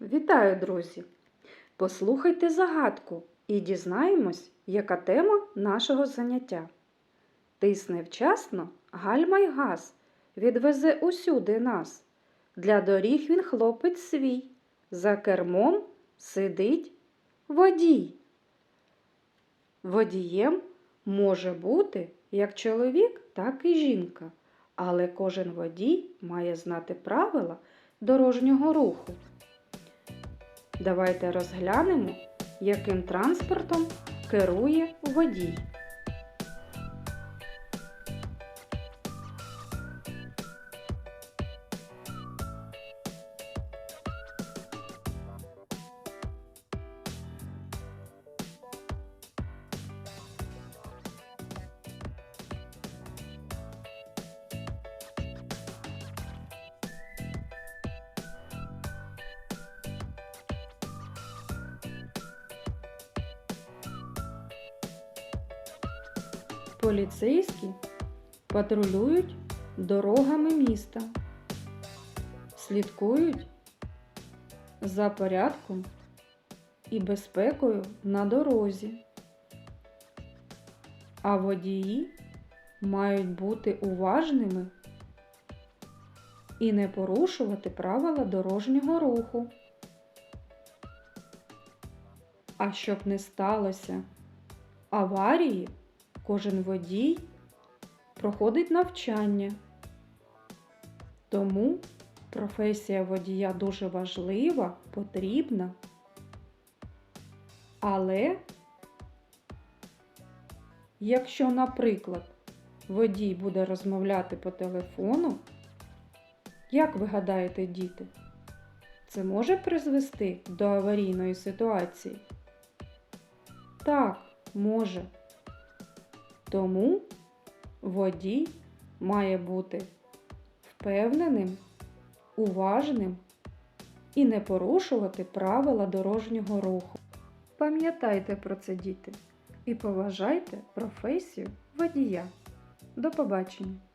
Вітаю, друзі! Послухайте загадку і дізнаємось, яка тема нашого заняття. Тисне вчасно, гальма й газ, відвезе усюди нас. Для доріг він хлопець свій, за кермом сидить водій. Водієм може бути як чоловік, так і жінка, але кожен водій має знати правила дорожнього руху. Давайте розглянемо, яким транспортом керує водій. Поліцейські патрулюють дорогами міста, слідкують за порядком і безпекою на дорозі. А водії мають бути уважними і не порушувати правила дорожнього руху. А щоб не сталося аварії, кожен водій проходить навчання. Тому професія водія дуже важлива, потрібна. Але якщо, наприклад, водій буде розмовляти по телефону, як ви гадаєте, діти, це може призвести до аварійної ситуації? Так, може. Тому водій має бути впевненим, уважним і не порушувати правила дорожнього руху. Пам'ятайте про це, діти, і поважайте професію водія. До побачення!